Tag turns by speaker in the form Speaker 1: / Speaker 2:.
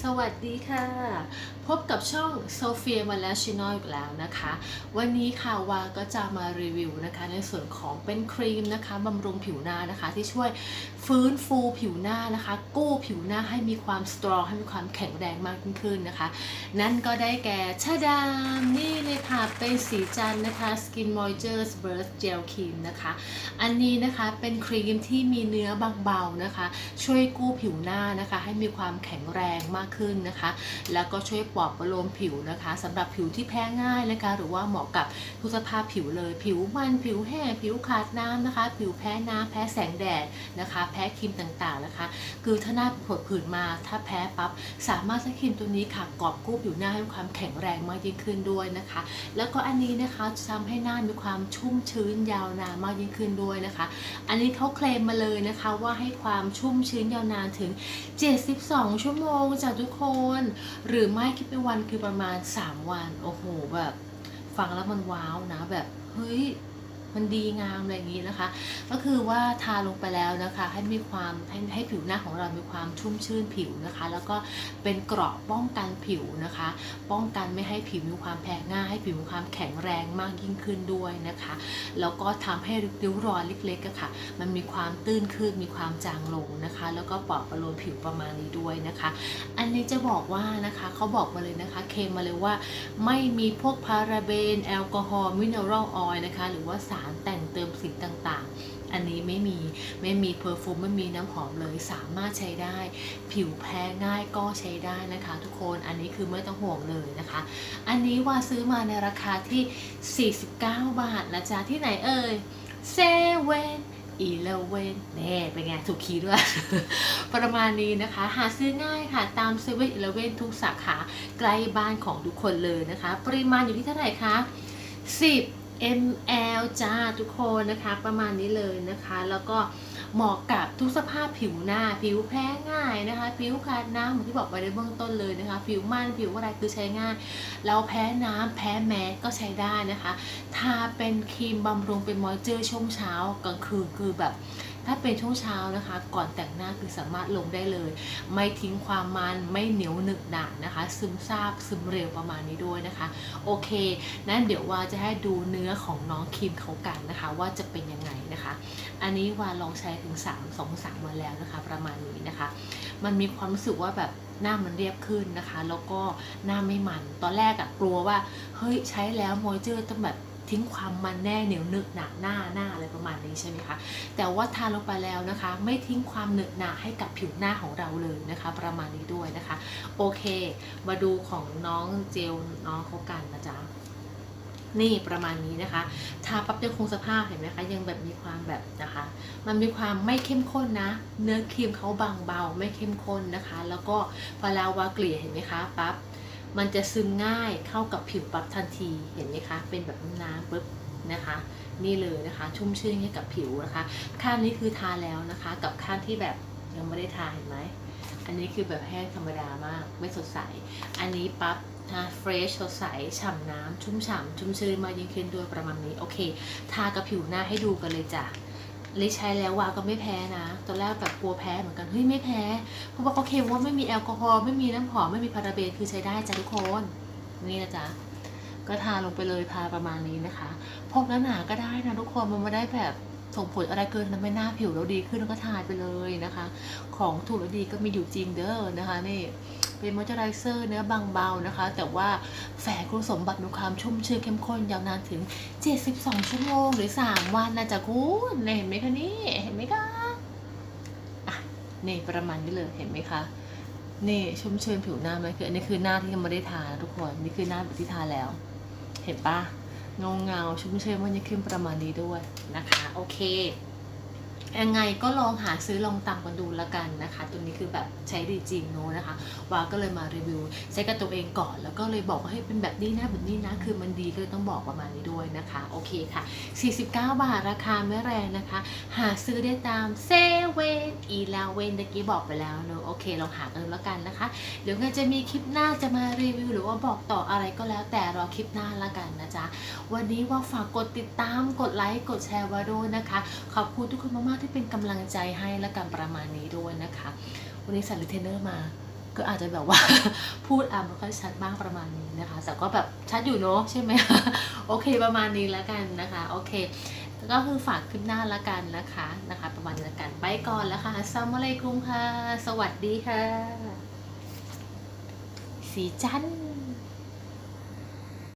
Speaker 1: สวัสดีค่ะ พบกับช่องโซเฟียมาแล้วชินอยอีกแล้วนะคะ วันนี้ค่ะวาก็จะมารีวิวนะคะ ในส่วนของเป็นครีมนะคะบำรุงผิวหน้านะคะ ที่ช่วยฟื้นฟูผิวหน้านะคะ กู้ผิวหน้าให้มีความสตรองให้มีความแข็งแรงมากยิ่งขึ้นนะคะ นั่นก็ได้แก่ชาดามนี่เลยค่ะเป็นสีจันนะคะ Skin Moisture Burst Gel Cream นะคะ อันนี้นะคะเป็นครีมที่มีเนื้อบางเบานะคะ ช่วยกู้ผิวหน้านะคะ ให้มีความแข็งแรงมากขึ้นนะคะ แล้วก็ช่วยปลอบประโลมผิวนะคะสำหรับผิวที่แพ้ง่ายนะคะ หรือว่าเหมาะกับทุกสภาพผิวเลย ผิวมันผิวแห้งผิวขาดน้ำนะคะ ผิวแพ้น้ำแพ้แสงแดดนะคะ แพ้ครีมต่างๆนะคะ คือถ้าหน้าผดผื่นมาถ้าแพ้ปั๊บสามารถใช้ครีมตัวนี้ค่ะกอบกู้ผิวหน้าให้มีความแข็งแรงมากยิ่งขึ้นด้วยนะคะ แล้วก็อันนี้นะคะจะทำให้หน้ามีความชุ่มชื้นยาวนานมากยิ่งขึ้นด้วยนะคะ อันนี้เขาเคลมมาเลยนะคะว่าให้ความชุ่มชื้นยาวนานถึง 72 ชั่วโมงจากทุกคน หรือไม่คิดเป็นวันคือประมาณ 3 วัน โอ้โหแบบ ฟังแล้วมันว้าวนะแบบ เฮ้ย มันดีงามอะไรอย่างนี้นะคะ ก็คือว่าทาลงไปแล้วนะคะ ให้มีความให้ให้ผิวหน้าของเรามีความชุ่มชื่นผิวนะคะ แล้วก็เป็นเกราะป้องกันผิวนะคะ ป้องกันไม่ให้ผิวมีความแพ้ง่ายให้ผิวมีความแข็งแรงมากยิ่งขึ้นด้วยนะคะ แล้วก็ทำให้ริ้วรอยเล็กๆอะค่ะ มันมีความตื้นขึ้นมีความจางลงนะคะ แล้วก็ปลอบประโลมผิวประมาณนี้ด้วยนะคะ อันนี้จะบอกว่านะคะเขาบอกมาเลยนะคะเคมมาเลยว่า ไม่มีพวกพาราเบนแอลกอฮอล์มิเนอรัลออยล์นะคะ หรือว่าสารแต่งเติมสิ่งต่างๆ อันนี้ไม่มีไม่มีเพอร์ฟูมไม่มีน้ำหอมเลยสามารถใช้ได้ ผิวแพ้ง่ายก็ใช้ได้นะคะ ทุกคนอันนี้คือไม่ต้องห่วงเลยนะคะ อันนี้ว่าซื้อมาในราคาที่ 49 บาทนะจ๊ะที่ไหนเอ่ยเซเว่นอีเลเว่นแน่เป็นไง ถูกคีย์ด้วย ประมาณนี้นะคะ หาซื้อง่ายค่ะตามเซเว่นอีเลเว่นทุกสาขา ใกล้บ้านของทุกคนเลยนะคะ ปริมาณอยู่ที่เท่าไหร่คะ 10 ml จ้าทุกคนนะคะประมาณนี้เลยนะคะ แล้วก็เหมาะกับทุกสภาพผิวหน้า ผิวแพ้ง่ายนะคะ ผิวขาดน้ำเหมือนที่บอกไปในเบื้องต้นเลยนะคะ ผิวมันผิวอะไรคือใช้ง่ายเราแพ้น้ำแพ้แมสก็ใช้ได้นะคะ ทาเป็นครีมบำรุงเป็นมอยเจอร์ช่วงเช้ากลางคืนคือแบบ ถ้าเป็นช่วงเช้านะคะ ก่อนแต่งหน้าคือสามารถลงได้เลย ไม่ทิ้งความมันไม่เหนียวหนึบหนานะคะ ซึมซาบซึมเร็วประมาณนี้ด้วยนะคะ โอเค นั้นเดี๋ยวว่าจะให้ดูเนื้อของน้องครีมเขากันนะคะ ว่าจะเป็นยังไงนะคะ อันนี้วาลองใช้ถึง 3 2 3มาแล้วนะคะ ประมาณนี้นะคะ มันมีความรู้สึกว่าแบบหน้ามันเรียบขึ้นนะคะ แล้วก็หน้าไม่มัน ตอนแรกอะกลัวว่า เฮ้ยใช้แล้วมอยเจอร์ต้องแบบ ทิ้งความมันแน่เหนียวหนึบหนักหน้าหน้าอะไรประมาณนี้ใช่ไหมคะแต่ว่าทาลงไปแล้วนะคะ ไม่ทิ้งความหนอะหนะให้กับผิวหน้าของเราเลยนะคะ ประมาณนี้ด้วยนะคะ โอเค มาดูของน้องเจลน้องเขากันนะจ๊ะนี่ประมาณนี้นะคะ ทาปั๊บยังคงสภาพเห็นไหมคะ ยังแบบมีความแบบนะคะ มันมีความไม่เข้มข้นนะ เนื้อครีมเขาบางเบาไม่เข้มข้นนะคะ แล้วก็พอเราวาเกลี่ยเห็นไหมคะปั๊บ มันจะซึมง่ายเข้ากับผิวปั๊บทันทีเห็นไหมคะ เป็นแบบน้ำปุ๊บนะคะ นี่เลยนะคะ ชุ่มชื่นให้กับผิวนะคะข้างนี้คือทาแล้วนะคะ กับข้างที่แบบยังไม่ได้ทาเห็นไหมอันนี้คือแบบแห้งธรรมดามากไม่สดใส อันนี้ปั๊บนะเฟรชสดใสฉ่ำน้ำชุ่มฉ่ำชุ่มชื้นมายิ่งขึ้นด้วยประมาณนี้โอเค ทากับผิวหน้าให้ดูกันเลยจ้ะ ลิใช้แล้ววาก็ไม่แพ้นะ ตอนแรกแบบกลัวแพ้เหมือนกัน เฮ้ยไม่แพ้ เพราะว่าเขาเคมว่าไม่มีแอลกอฮอล์ไม่มีน้ำหอมไม่มีพาราเบนคือใช้ได้จ้ะทุกคน นี่นะจ๊ะ ก็ทาลงไปเลยทาประมาณนี้นะคะ พกหนาๆก็ได้นะทุกคนมันไม่ได้แบบส่งผลอะไรเกินทำให้หน้าผิวเราดีขึ้นแล้วก็ทาไปเลยนะคะ ของถูกและดีก็มีอยู่จริงเด้อนะคะนี่ เป็นมอยเจอไรเซอร์เนื้อบางเบานะคะ แต่ว่าแฝงคุณสมบัติมีความชุ่มชื้นเข้มข้นยาวนานถึง 72 ชั่วโมงหรือ 3 วันนะจ๊ะคุณเห็นไหมคะนี่ เห็นไหมคะอะนี่ประมาณนี้เลยเห็นไหมคะนี่ชุ่มชื้นผิวหน้าไหมคืออันนี้คือหน้าที่ยังไม่ได้ทาทุกคนนี่คือหน้าที่ทาแล้ว เห็นปะเงาเงาชุ่มชื้นมันจะขึ้นประมาณนี้ด้วยนะคะ โอเค ยังไงก็ลองหาซื้อลองตามกันดูละกันนะคะ ตัวนี้คือแบบใช้ดีจริงเนอะนะคะวาก็เลยมารีวิวใช้กับตัวเองก่อน แล้วก็เลยบอกว่าให้เป็นแบบนี้นะแบบนี้นะ คือมันดีก็เลยต้องบอกประมาณนี้ด้วยนะคะ โอเคค่ะ 49 บาทราคาไม่แรงนะคะ หาซื้อได้ตามเซเว่นอีลาเวนตะกี้บอกไปแล้วเนอะโอเคลองหากันแล้วกันนะคะ เดี๋ยวไงจะมีคลิปหน้าจะมารีวิว หรือว่าบอกต่ออะไรก็แล้ว แต่รอคลิปหน้าละกันนะจ๊ะวันนี้ว่าฝากกดติดตามกดไลค์กดแชร์วาด้วยนะคะ ขอบคุณทุกคนมากๆที่เป็นกำลังใจให้และกันประมาณนี้ด้วยนะคะ วันนี้สันลิเทนเนอร์มา ก็อาจจะแบบว่าพูดอ่านไม่ค่อยชัดบ้างประมาณนี้นะคะ แต่ก็แบบชัดอยู่เนอะใช่ไหมโอเคประมาณนี้แล้วกันนะคะโอเคก็คือฝากคลิปหน้าละกันนะคะนะคะ ประมาณนี้ละกันไปก่อนแล้วค่ะอัสสลามุอะลัยกุมค่ะ สวัสดีค่ะ สีจันท์